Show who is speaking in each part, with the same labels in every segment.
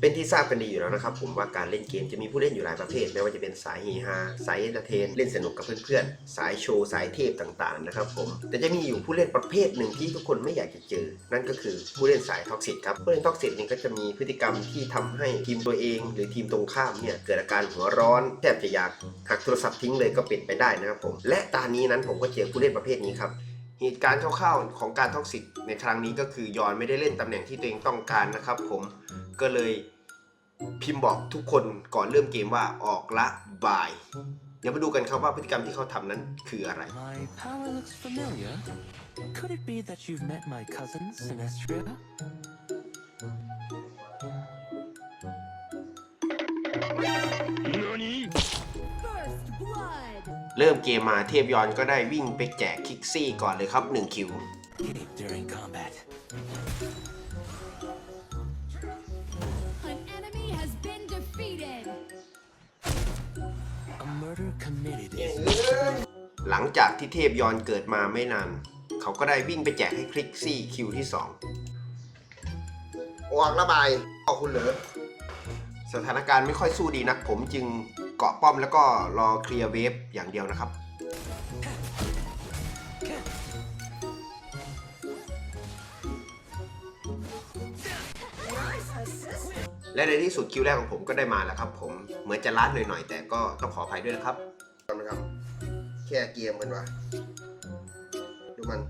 Speaker 1: เป็นที่ทราบกันดีอยู่แล้วนะครับผมว่าการเล่นเกมจะมีผู้เล่นอยู่หลายประเภทไม่ว่าจะเป็นสายเฮฮาสายเอนเตอร์เทนเล่นสนุกกับเพื่อนๆ สายโชว์สายเทพต่างๆนะครับผมแต่จะมีอยู่ผู้เล่นประเภทหนึ่งที่ทุกคนไม่อยากจะเจอ นั่นก็คือผู้เล่นสายท็อกซิกครับผู้เล่นท็อกซิกนี่ก็จะมีพฤติกรรมที่ทำให้ทีมตัวเอง หรือทีมตรงข้ามเนี่ยเกิดอาการหัวร้อนแทบจะอยากหักโทรศัพท์ทิ้งเลยก็เป็นไปได้นะครับผมและตานี้นั้นผมก็เจอผู้เล่นประเภทนี้ครับเหตุการณ์คร่าวๆของการท็อกซิกในครั้งนี้ก็คือยอนไม่ได้เล่นตำแหน่งที่ตัวเองต้องการนะครับผม ก็เลยพิมพ์บอกทุกคนก่อนเริ่มเกมว่าออกละบาย เดี๋ยวมาดูกันครับว่าพฤติกรรมที่เขาทำนั้นคืออะไร
Speaker 2: My power looks familiar. Could it be that you've met my cousin, Sinestria?
Speaker 3: First blood.
Speaker 1: เริ่มเกมมาเทพยอนก็ได้วิ่งไปแจกคิกซี่ก่อนเลยครับ 1 คิว
Speaker 2: Hit during
Speaker 1: เทพยอนเกิดมาไม่นาน เขาก็ได้วิ่งไปแจกให้คลิกซี่คิวที่ 2 ออกระบายออกคุณเหรอสถานการณ์ไม่ค่อยสู้ดีนัก ผมจึงเกาะป้อมแล้วก็รอเคลียร์เวฟอย่างเดียวนะครับ และในที่สุดคิวแรกของผมก็ได้มาแล้วครับผม เหมือนจะล้านหน่อยๆ แต่ก็ต้องขออภัยด้วยนะครับนะครับแค่เกมกันวะดูมัน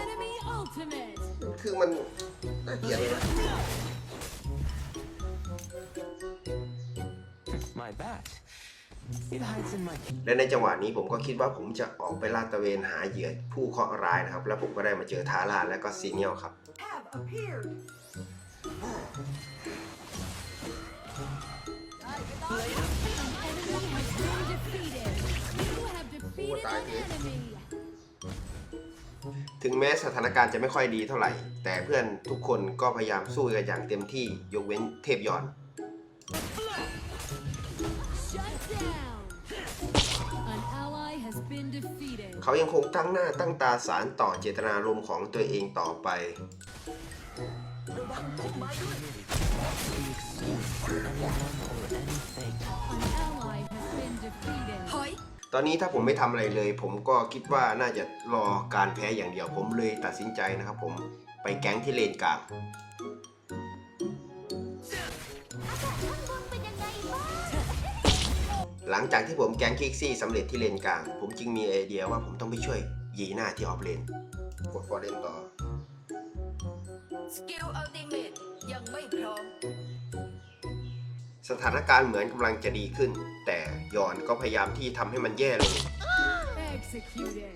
Speaker 3: Enemy ultimate.
Speaker 1: คือมันน่าเกลียดเลยนะ
Speaker 2: my bat. It hides in my
Speaker 1: และในจังหวะนี้ผมก็คิดว่าผมจะออกไปลาดตระเวนหาเหยื่อผู้เคราะห์ร้ายนะครับ แล้วผมก็ได้มาเจอทาร่าและก็ซีเนียลครับ
Speaker 4: have appeared.
Speaker 1: ถึงแม้สถานการณ์จะไม่ค่อยดีเท่าไหร่ แต่เพื่อนทุกคนก็พยายามสู้กันอย่างเต็มที่ยกเว้นเทพยอนเขายังคงตั้งหน้าตั้งตาสารต่อเจตนารมณ์ของตัวเองต่อไป
Speaker 3: An ally has been defeated.
Speaker 1: ตอนนี้ถ้าผมไม่ทำอะไรเลย ผมก็คิดว่าน่าจะรอการแพ้อย่างเดียวผมเลยตัดสินใจนะครับผมไปแก๊งที่เลนกลางหลังจากที่ผมแก๊งคิกซี่สำเร็จที่เลนกลาง ผมจึงมีไอเดียว่าผมต้องไปช่วยยีหน้าที่ออฟเลน กดฟอร์เรนต่อ
Speaker 4: สกิลอัลติเมตยังไม่พร้อม
Speaker 1: สถานการณ์เหมือนกำลังจะดีขึ้น แต่ยอนก็พยายามที่ทำให้มันแย่ลง
Speaker 3: Executed.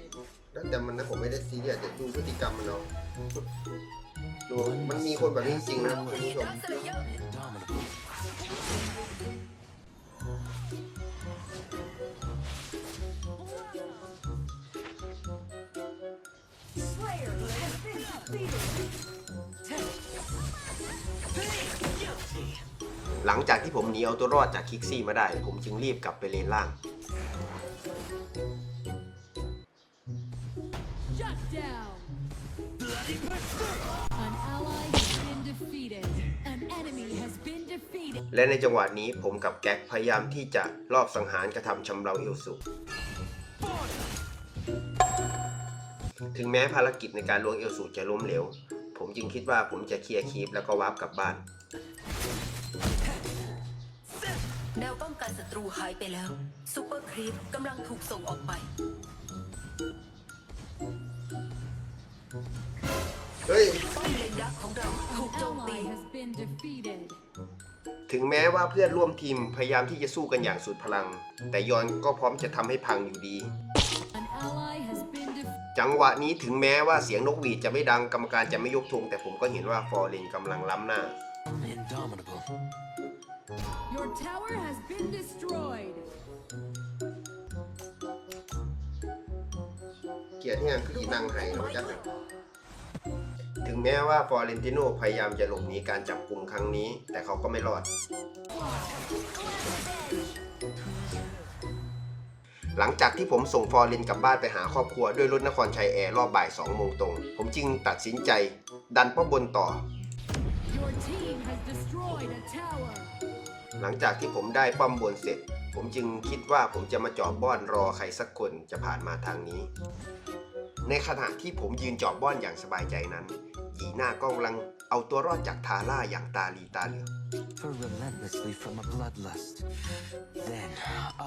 Speaker 1: แล้วแต่มันนะผมไม่ได้ซีเรียสแต่ดูพฤติกรรมมันเอาดูมันมีคนแบบนี้จริงๆนะคุณผู้ชม
Speaker 4: รัสเลั
Speaker 1: งจากที่ผมหนีเอาตัวรอดจากคิกซี่มาได้ ผมจึงรีบกลับไปเลนล่าง
Speaker 3: Shut down. An ally has been defeated. An enemy has been defeated.
Speaker 1: และในจังหวะนี้ผมกับแก๊กพยายามที่จะลอบสังหารกระทำชำเราเอลสุ ถึงแม้ภารกิจในการล้วงเอลสุจะล้มเหลว ผมจึงคิดว่าผมจะเคลียร์คีปแล้วก็วาร์ปกลับบ้าน
Speaker 4: แนวป้องกันศัตรูหายไปแล้วซูเปอร์ครีปกำลังถูกส่งออกไป
Speaker 1: เฮ้ย
Speaker 4: ป้อมเลนยักษ์ของเราถูก
Speaker 3: An
Speaker 4: โจมตี
Speaker 3: ally has been defeated.
Speaker 1: ถึงแม้ว่าเพื่อนร่วมทีมพยายามที่จะสู้กันอย่างสุดพลัง แต่ยอนก็พร้อมจะทำให้พังอยู่ดี
Speaker 3: An ally has been defeated.
Speaker 1: จังหวะนี้ถึงแม้ว่าเสียงนกหวีดจะไม่ดังกรรมการจะไม่ยกธงแต่ผมก็เห็นว่าฟอร์เรนกำลังล้ำหน้า
Speaker 2: Indomitable.
Speaker 3: Your tower has been destroyed.
Speaker 1: เกียรติที่งานคืออีนางไห้เราจักถึงแม้ว่าฟอร์เรนติโนพยายามจะหลบหนีการจับกลุ่มครั้งนี้ แต่เขาก็ไม่รอด หลังจากที่ผมส่งฟอร์เรนกลับบ้านไปหาครอบครัวด้วยรถนครชัยแอร์รอบบ่าย2โมงตรง ผมจึงตัดสินใจ ดันป้อมบนต่อ
Speaker 3: Your team has destroyed a tower.
Speaker 1: หลังจากที่ผมได้ป้อมบนเสร็จ ผมจึงคิดว่าผมจะมาจอบบ้อนรอใครสักคนจะผ่านมาทางนี้ ในขณะที่ผมยืนจอบบ้อนอย่างสบายใจนั้นหยีหน้าก็กำลังเอาตัวรอดจากทาร่าอย่างตาลีตาเหลือก
Speaker 2: Suffer relentlessly from a bloodlust. Then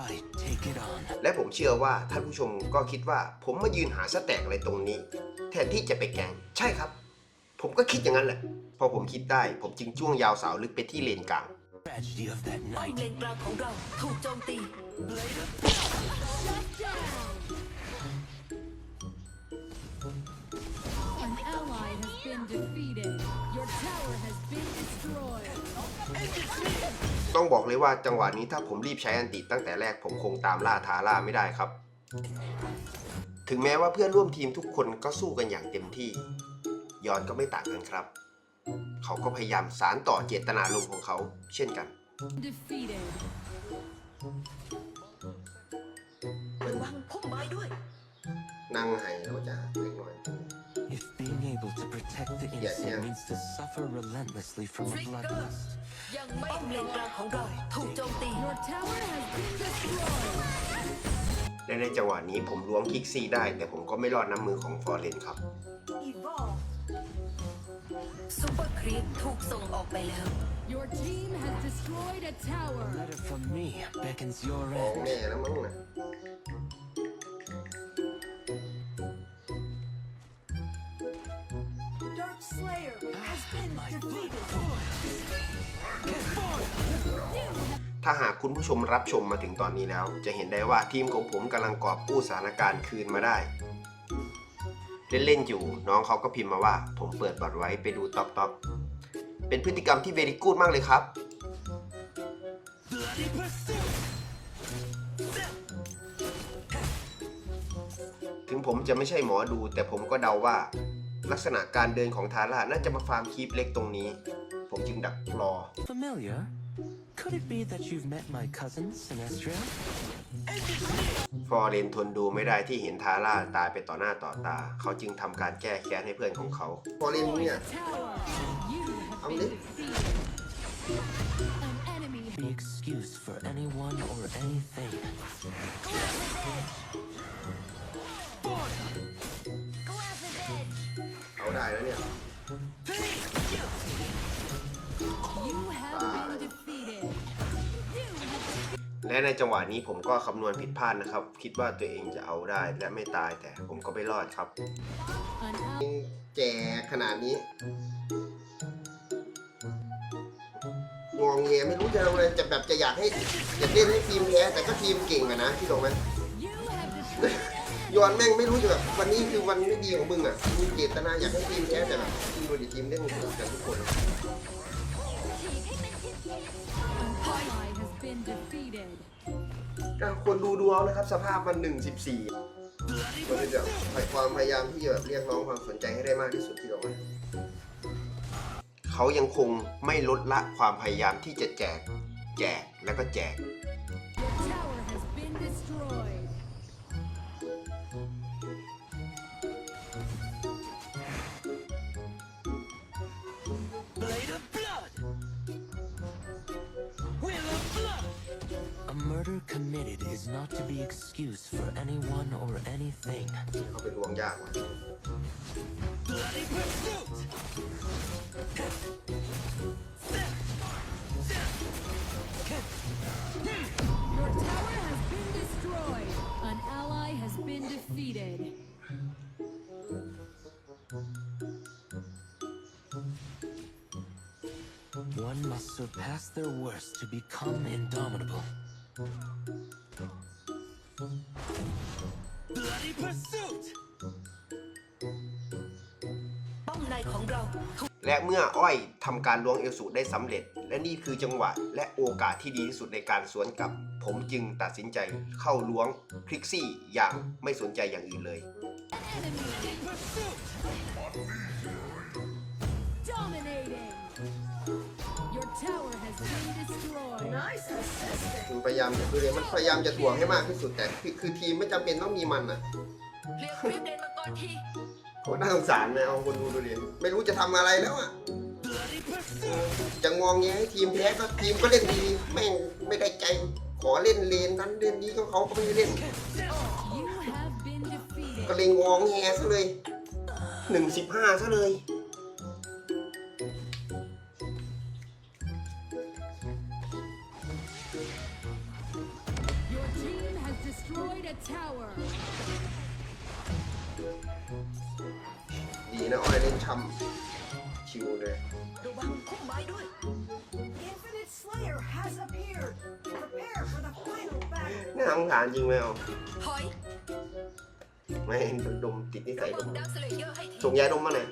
Speaker 2: I take it on.
Speaker 1: และผมเชื่อว่าท่านผู้ชมก็คิดว่าผมมายืนหาสแต็กอะไรตรงนี้ แทนที่จะไปแกล้งใช่ครับ ผมก็คิดอย่างนั้นแหละ พอผมคิดได้ ผมจึงจ้วงยาวสาวลึกไปที่เลนกลาง
Speaker 2: Tragedy of that
Speaker 4: ป้อม
Speaker 2: night.
Speaker 4: เลนกลางของเราถูกโจมตี
Speaker 3: Shut down. An ally has been defeated. Your tower has been destroyed.
Speaker 1: ต้องบอกเลยว่าจังหวะนี้ถ้าผมรีบใช้อันติตั้งแต่แรกผมคงตามล่าทาร่าไม่ได้ครับ ถึงแม้ว่าเพื่อนร่วมทีมทุกคนก็สู้กันอย่างเต็มที่ ยอนก็ไม่ต่างกันครับ เขาก็พยายามสารต่อเจตนารมณ์ของเขาเช่นกัน
Speaker 3: Defeated.
Speaker 4: ระวังพุ่มไม้ด้วย
Speaker 1: นั่งไห้เราจะเล็กน้อย
Speaker 2: If being able to protect the
Speaker 1: yeah.
Speaker 2: innocent means to suffer relentlessly from a
Speaker 4: Flicker.
Speaker 2: bloodlust,
Speaker 4: ยังไม่ป้อมเลนกลางของเราถูกโจมตี
Speaker 3: Your tower has been destroyed.
Speaker 1: และในจังหวะนี้ผมล้วงคิกซี่ได้ แต่ผมก็ไม่รอดน้ำมือของฟอร์เรนครับ
Speaker 4: ซูเปอร์ครีปถูกส่งออกไปแล้ว
Speaker 3: Your team has destroyed a tower.
Speaker 2: a letter from me beckons your
Speaker 1: ของ
Speaker 2: end.
Speaker 1: แม่แล้วมั้งนะ
Speaker 5: Dark Slayer has been defeated.
Speaker 1: ถ้าหากคุณผู้ชมรับชมมาถึงตอนนี้แล้ว จะเห็นได้ว่าทีมของผมกำลังกอบกู้สถานการณ์คืนมาได้ เล่นๆอยู่ น้องเขาก็พิมพ์มาว่า ผมเปิดบัตรไว้ไปดูต็อปต็อปเป็นพฤติกรรมที่เวริกูดมากเลยครับ ถึงผมจะไม่ใช่หมอดู แต่ผมก็เดาว่า ลักษณะการเดินของทาร่าน่าจะมาฟาร์มคีปเล็กตรงนี้ ผมจึงดักรอ
Speaker 2: Familiar? Could it be that you've met my cousin, Sinestria?
Speaker 1: ฟอร์เรนทนดูไม่ได้ที่เห็นทาร่าตายไปต่อหน้าต่อตา เขาจึงทำการแก้แค้นให้เพื่อนของเขา ฟอร์เรนเนี่ย
Speaker 3: Tower. You have
Speaker 1: I'm
Speaker 3: been
Speaker 1: lit.
Speaker 3: defeated. An enemy
Speaker 2: Be excuse for anyone or anything.
Speaker 1: เอาได้แล้วเนี่ย ในจังหวะนี้ผมก็คำนวณผิดพลาดนะครับ คิดว่าตัวเองจะเอาได้และไม่ตายแต่ผมก็ไม่รอดครับ แก่ขนาดนี้งองเงียไม่รู้จะทำอะไรจะแบบจะอยากให้อยากเล่นให้ทีมแพ้แต่ก็ทีมเก่งอะนะที่ตรงนั้น
Speaker 3: You have destroyed
Speaker 1: ยอนแม่งไม่รู้จะแบบวันนี้คือวันไม่ดีของมึงอะมึงเจตนาอยากให้ทีมแพ้แต่แบบทีมดูดิทีมเล่นกันทุกคน
Speaker 3: an ally has been defeated.
Speaker 1: ก็ควรดูดูเอานะครับ สภาพมันหนึ่งสิบสี่มันจะความพยายามที่จะแบบเรียกร้องความสนใจให้ได้มากที่สุดที่เราเขายังคงไม่ลดละความพยายามที่จะแจก แจกแล้วก็แจก
Speaker 2: murder committed is not to be excused for anyone or anything.
Speaker 1: เขาเป็นลวงยากว่ะ
Speaker 2: Bloody pursuit!
Speaker 3: Your tower has been destroyed. An ally has been defeated.
Speaker 2: One must surpass their worst to become indomitable. Bloody pursuit!
Speaker 4: ป้อมในของเราถูก
Speaker 1: และเมื่ออ้อยทำการล้วงเอลสูได้สำเร็จ และนี่คือจังหวะและโอกาสที่ดีที่สุดในการสวนกลับ ผมจึงตัดสินใจเข้าล้วงคลิกซี่อย่างไม่สนใจอย่างอื่นเลย
Speaker 3: Enemy dominating. Your tower has been destroyed.
Speaker 1: มันพยายามคือมันพยายามจะถ่วงให้มากที่สุดแต่คือคือทีมไม่จำเป็นต้องมีมันอะ
Speaker 4: เรียกครีปเลนมาก่อนที
Speaker 1: โคตรน่าสงสารนะเอาคนดูดูดิไม่รู้จะทำอะไรแล้วอะจะงองแงให้ทีมแพ้ก็ทีมก็เล่นดีแม่งไม่ได้ใจขอเล่นเลนนั้นเล่นนี้ก็เขาก็ไม่เล่น ก็เลยงองแงซะเลยหนึ่งสิบห้าซะเลย
Speaker 3: a tower.
Speaker 1: ดีนะอ้อยเล่นช่ำชิวเลย
Speaker 4: ระวังพุ่มไม้ด้วย
Speaker 5: Infinite Slayer has appeared. Prepare for the final battle.
Speaker 1: น่าสงสารจริงไหมเอา
Speaker 4: ถอย
Speaker 1: ไม่ดมติดนิสั
Speaker 4: ระ
Speaker 1: ยด
Speaker 4: วัง
Speaker 1: ม
Speaker 4: ดักสเลเยอร์ให้ที
Speaker 1: ส่งยาดมมาหน่อย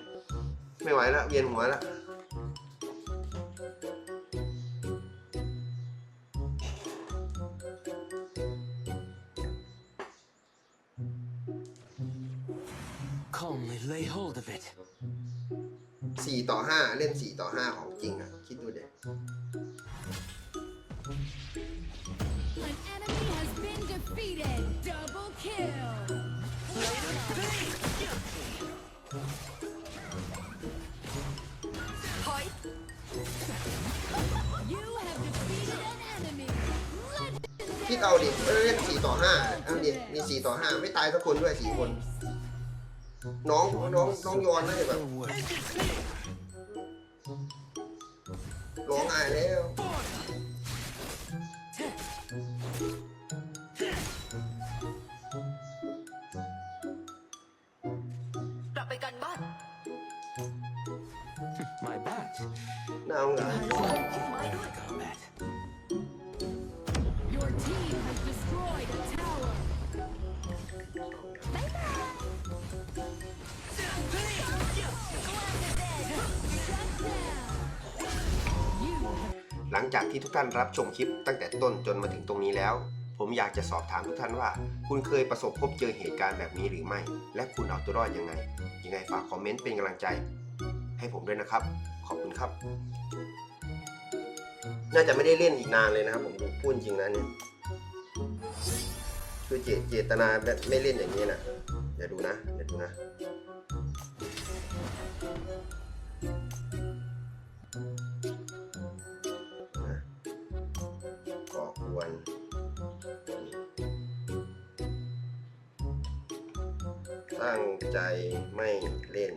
Speaker 1: ไม่ไหวแล้วเวียนหัวแล้ว
Speaker 2: Calmly lay hold of it.
Speaker 1: สี่ต่อห้าเล่นสี่ต่อห้าของจริงอะ คิดดูเด็ก
Speaker 3: An enemy has been defeated. Double kill.
Speaker 4: ถอย
Speaker 3: You have defeated an enemy.
Speaker 1: คิดเอาดิเออเล่นสี่ต่อห้าเอาดิมีสี่ต่อห้าไม่ตายสักคนด้วยสี่คน น้องน้องน้องยอนน่าจะแบบ
Speaker 2: Your work.
Speaker 1: ร้องไห้แล้ว
Speaker 4: กลับไปกันบ้าน
Speaker 2: My bat.
Speaker 1: น่าสงสา หลังจากที่ทุกท่านรับชมคลิปตั้งแต่ต้นจนมาถึงตรงนี้แล้ว ผมอยากจะสอบถามทุกท่านว่า คุณเคยประสบพบเจอเหตุการณ์แบบนี้หรือไม่ และคุณเอาตัวรอดยังไง ยังไงฝากคอมเมนต์เป็นกำลังใจ ให้ผมด้วยนะครับ ขอบคุณครับ น่าจะไม่ได้เล่นอีกนานเลยนะครับ ผมดูพูดจริงนะเนี่ยคือเจเจตนาไม่เล่นอย่างนี้นะอย่าดูนะอย่าดูนะ ใจไม่เล่น